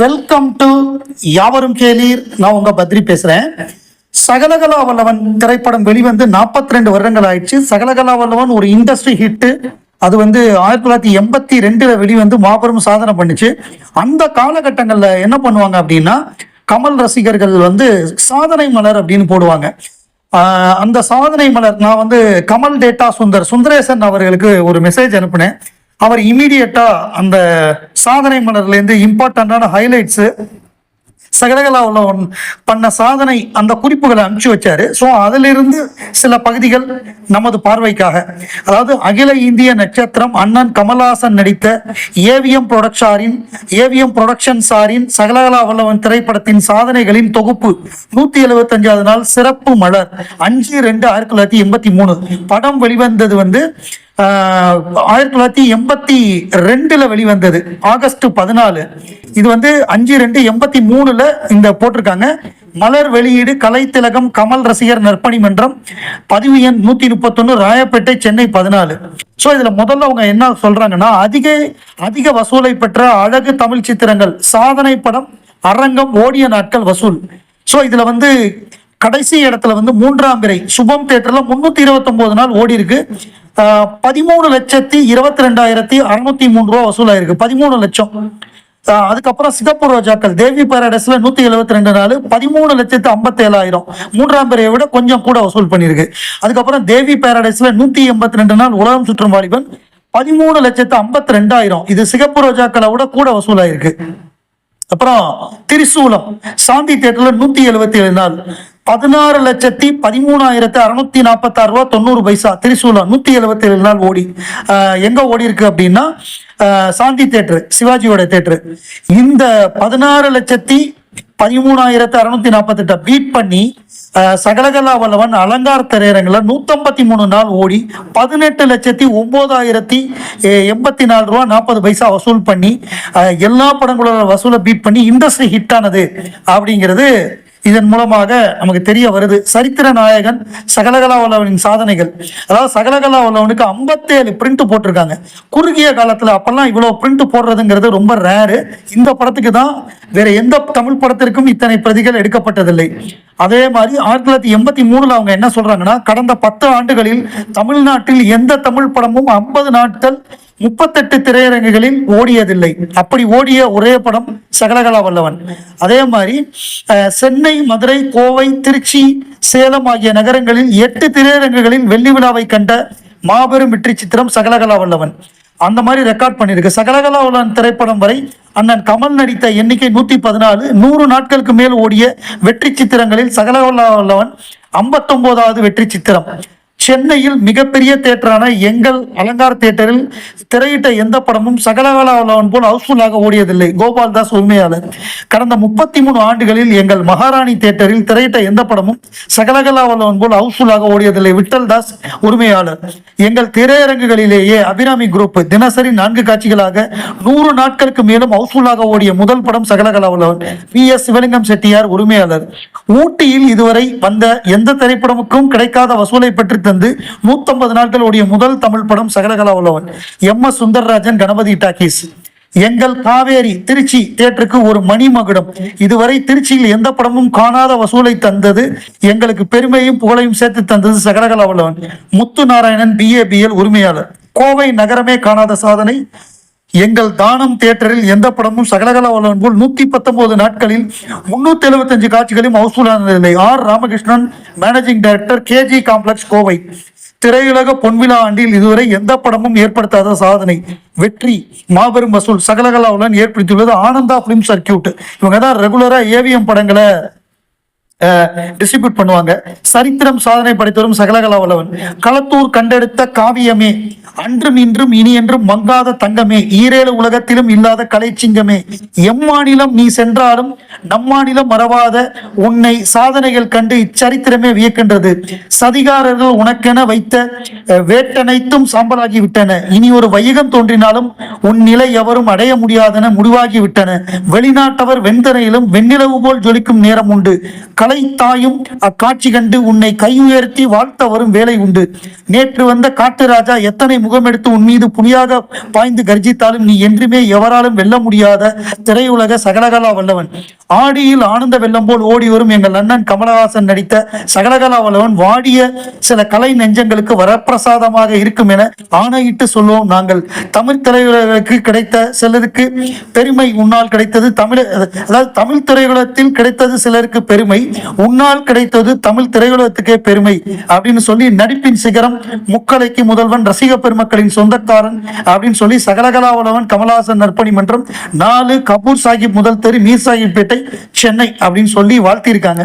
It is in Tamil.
வெல்கம் டு யாவரும் கேளீர். நான் உங்க பத்ரி பேசுறேன். சகலகலா வல்லவன் திரைப்படம் வெளிவந்து 42 ரெண்டு வருடங்கள் ஆயிடுச்சு. சகலகலா வல்லவன் ஒரு இண்டஸ்ட்ரி ஹிட்டு அது வந்து ஆயிரத்தி தொள்ளாயிரத்தி எண்பத்தி ரெண்டுல வெளிவந்து மாபெரும் சாதனை பண்ணுச்சு. அந்த காலகட்டங்கள்ல என்ன பண்ணுவாங்க அப்படின்னா கமல் ரசிகர்கள் வந்து சாதனை மலர் அப்படின்னு போடுவாங்க. அந்த சாதனை மலர் நான் வந்து கமல் டேட்டா சுந்தர் சுந்தரேசன் அவர்களுக்கு ஒரு மெசேஜ் அனுப்பினேன். அவர் இமீடியட்டா அந்த சாதனை மலர்லேருந்து இம்பார்ட்டண்டான ஹைலைட்ஸ் சகலகலாவில் ஒன் பண்ண சாதனை அந்த குறிப்புகளை அனுப்பிச்சு வச்சாரு. ஸோ அதிலிருந்து சில பகுதிகள் நமது பார்வைக்காக. அதாவது அகில இந்திய நட்சத்திரம் அண்ணன் கமல்ஹாசன் நடித்த ஏவிஎம் ப்ரொடக்ஷாரின் ஏவிஎம் புரொடக்ஷன் சாரின் சகலகலா வல்லவன் திரைப்படத்தின் சாதனைகளின் தொகுப்பு நூத்தி எழுபத்தஞ்சாவது நாள் சிறப்பு மலர் அஞ்சு ரெண்டு ஆயிரத்தி தொள்ளாயிரத்தி எண்பத்தி மூணு. படம் வெளிவந்தது வந்து ஆயிரத்தி தொள்ளாயிரத்தி எண்பத்தி ரெண்டுல வெளிவந்தது. ஆகஸ்ட் பதினாலு. இது வந்து அஞ்சு ரெண்டு எண்பத்தி மூணுல இந்த போட்டிருக்காங்க. மலர் வெளியீடு கலை திலகம் கமல் ரசிகர் நற்பணி மன்றம் பதிவு எண் நூத்தி முப்பத்தொன்னு ராயப்பேட்டை சென்னை பதினாலு. ஸோ இதுல முதல்ல அவங்க என்ன சொல்றாங்கன்னா அதிக அதிக வசூலை பெற்ற அழகு தமிழ் சித்திரங்கள் சாதனை படம் அரங்கம் ஓடிய நாட்கள் வசூல். ஸோ இதுல வந்து கடைசி இடத்துல வந்து மூன்றாம் பிறை சுபம் தேட்டர்ல முன்னூத்தி இருபத்தி நாள் ஓடி இருக்கு பதிமூணு லட்சத்தி இருபத்தி ரெண்டாயிரத்தி அறுநூத்தி மூணு ரூபா வசூலாயிருக்கு. பதிமூணு லட்சம். ஆஹ் அதுக்கப்புறம் சிகப்பு ரோஜாக்கள். தேவி பேரடைஸ்ல நூத்தி எழுபத்தி ரெண்டு நாள் பதிமூணு லட்சத்து ஐம்பத்தி ஏழாயிரம் மூன்றாம் பிறையை விட கொஞ்சம் கூட வசூல் பண்ணியிருக்கு. அதுக்கப்புறம் தேவி பேரடைஸ்ல நூத்தி எண்பத்தி ரெண்டு நாள் உலகம் சுற்றும் வாலிபன் பதிமூணு லட்சத்து ஐம்பத்தி ரெண்டாயிரம் இது சிகப்பு ரோஜாக்களை விட கூட வசூலாயிருக்கு. அப்புறம் திரிசூலம் சாந்தி தேட்டர்ல நூத்தி எழுபத்தி ஏழு நாள். பதினாறு லட்சத்தி பதிமூணாயிரத்தி அறுநூத்தி நாற்பத்தி ஆறு ரூபா தொண்ணூறு பைசா. திரிசூலா நூத்தி எழுபத்தி ஏழு நாள் ஓடி எங்கே எங்க ஓடி இருக்கு அப்படின்னா சாந்தி தேட்டரு சிவாஜியோட தேட்டரு. இந்த பதினாறு லட்சத்தி பதிமூணாயிரத்தி அறுநூத்தி நாற்பத்திட்ட பீட் பண்ணி சகலகலா வல்லவன் அலங்கார திரையரங்கில் நூத்தம்பத்தி மூணு நாள் ஓடி பதினெட்டு லட்சத்தி ஒன்பதாயிரத்தி எண்பத்தி நாலு ரூபா நாற்பது பைசா வசூல் பண்ணி எல்லா படங்களோட வசூலை பீட் பண்ணி இண்டஸ்ட்ரி ஹிட் ஆனது அப்படிங்கிறது இதன் மூலமாக நமக்கு தெரிய வருது சரித்திர நாயகன் சகலகலா வல்லவனின் சாதனைகள். அதாவது சகலகலா வல்லவனுக்கு ஐம்பத்தேழு பிரிண்ட் போட்டிருக்காங்க. குறுகிய காலத்தில் அப்பெல்லாம் இவ்வளோ பிரிண்ட் போடுறதுங்கிறது ரொம்ப ரேரு இந்த படத்துக்கு தான் வேற எந்த தமிழ் படத்திற்கும் இத்தனை பிரதிகள் எடுக்கப்பட்டதில்லை. அதே மாதிரி ஆயிரத்தி தொள்ளாயிரத்தி எண்பத்தி மூணுல அவங்க என்ன சொல்றாங்கன்னா கடந்த பத்து ஆண்டுகளில் தமிழ்நாட்டில் எந்த தமிழ் படமும் ஐம்பது நாட்கள் முப்பத்தெட்டு திரையரங்குகளில் ஓடியதில்லை. அப்படி ஓடிய ஒரே படம் சகலகலா வல்லவன். அதே மாதிரி சென்னை மதுரை கோவை திருச்சி சேலம் ஆகிய நகரங்களில் எட்டு திரையரங்குகளில் வெள்ளி விழாவை கண்ட மாபெரும் வெற்றி சித்திரம் சகலகலா வல்லவன். அந்த மாதிரி ரெக்கார்ட் பண்ணியிருக்கு. சகலகலா வல்லவன் திரைப்படம் வரை அண்ணன் கமல் நடித்த எண்ணிக்கை நூத்தி பதினாலு நூறு நாட்களுக்கு மேல் ஓடிய வெற்றி சித்திரங்களில் சகலகலா வல்லவன் ஐம்பத்தொன்பதாவது வெற்றி சித்திரம். சென்னையில் மிகப்பெரிய தேட்டரான எங்கள் அலங்கார் தேட்டரில் திரையிட்ட எந்த படமும் சகலகலாவலவன் போல் ஹவுஸ்ஃபுல்லாக ஓடியதில்லை. கோபால்தாஸ் உண்மையாளர் கடந்த முப்பத்தி மூணு ஆண்டுகளில் எங்கள் மகாராணி தேட்டரில் திரையிட்ட எந்த படமும் சகலகலாவலவன் போல் ஹவுஸ்ஃபுல்லாக ஓடியதில்லை. விட்டல் தாஸ் உரிமையாளர். எங்கள் திரையரங்குகளிலேயே அபிராமி குரூப் தினசரி நான்கு காட்சிகளாக நூறு நாட்களுக்கு மேலும் ஹவுஸ்ஃபுல்லாக ஓடிய முதல் படம் சகலகலாவலவன் பி. எஸ். சிவலிங்கம் செட்டியார் உரிமையாளர். ஊட்டியில் இதுவரை வந்த எந்த திரைப்படமுக்கும் கிடைக்காத வசூலை பெற்று தந்து நூத்தம்பது நாட்களுடைய முதல் தமிழ் படம் சகலகலா உள்ளவன் M S Sundararajan Ganapathi talkies. எங்கள் காவேரி திருச்சி தேட்டருக்கு ஒரு மணிமகுடம். இதுவரை திருச்சியில் எந்த படமும் காணாத வசூலை தந்தது எங்களுக்கு பெருமையும் புகழையும் சேர்த்து தந்தது சகலகலா உள்ளவன் முத்து நாராயணன் பிஏபிஎல் உரிமையாளர். கோவை நகரமே காணாத சாதனை எங்கள் தானம் தியேட்டரில் எந்த படமும் சகலகலா வல்லவன் போல் நூத்தி பத்தொன்பது நாட்களில் முன்னூத்தி எழுபத்தஞ்சு காட்சிகளையும் ஹவுஸ்ஃபுல்லானதில்லை R. Ramakrishnan managing director KG complex Kovai. திரையுலக பொன்விழா ஆண்டில் இதுவரை எந்த படமும் ஏற்படுத்தாத சாதனை. வெற்றி மாபெரும் வசூல் சகலகலாவுடன் ஏற்படுத்தியுள்ளது ஆனந்தா பிலிம் சர்க்கியூட் இவங்க தான் ரெகுலரா ஏவிஎம் படங்களை டிஸ்ட்ரிபியூட் பண்ணுவாங்க. சரித்திரம் சாதனை படைத்தவரும் சகலகலா வல்லவன். களத்தூர் கண்டெடுத்த காவியமே அன்றும் இன்றும் இனி என்றும் மங்காத தங்கமே ஈரேழு உலகத்திலும் இல்லாத கலைச்சிங்கமே. எம்மாநிலம் நீ சென்றாலும் நம்மாநிலம் மறவாத உன்னை சாதனைகள் கண்டு இச்சரித்திரமே வியக்கின்றது. சதிகாரர்கள் உனக்கென வைத்த வேட்டனைத்தும் சாம்பலாகி விட்டன. இனி ஒரு வையகம் தோன்றினாலும் உன் நிலை எவரும் அடைய முடியாதென முடிவாகி விட்டன. வெளிநாட்டவர் வெண்தரையிலும் வெண்ணிலவு போல் ஜொலிக்கும் நேரம் உண்டு. கலை தாயும் அக்காட்சி கண்டு உன்னை கை உயர்த்தி வாழ்த்த வரும் வேலை உண்டு. நேற்று வந்த காட்டு ராஜா எத்தனை முகமெடுத்து உன் மீது புலியாக பாய்ந்து கர்ஜித்தாலும் நீ என்றுமே எவராலும் வெல்ல முடியாத திரையுலக சகலகலா வல்லவன். ஆடியில் ஆனந்த வெள்ளம் போல் ஓடி வரும் எங்கள் அண்ணன் கமலஹாசன் நடித்த சகலகலா வல்லவன் வாடிய சில கலை நெஞ்சங்களுக்கு வரப்பிரசாதமாக இருக்கும் என ஆணையிட்டு சொல்லுவோம் நாங்கள். தமிழ் திரையுலகிற்கு கிடைத்த சிலருக்கு பெருமை உன்னால் கிடைத்தது தமிழ் அதாவது தமிழ் திரையுலகத்தில் கிடைத்தது சிலருக்கு பெருமை. உன்னால் கிடைத்தது தமிழ் திரையுலகத்துக்கே பெருமை அப்படின்னு சொல்லி நடிப்பின் சிகரம் முக்கலைக்கு முதல்வன் ரசிக பெருமக்களின் சொந்தக்காரன் அப்படின்னு சொல்லி சகலகலாவளவன் கமலஹாசன் நற்பணி மன்றம் நாலு கபூர் சாஹிப் முதல் தெரு மீர் சாஹிப் பேட்டை சென்னை அப்படின்னு சொல்லி வாழ்த்தியிருக்காங்க.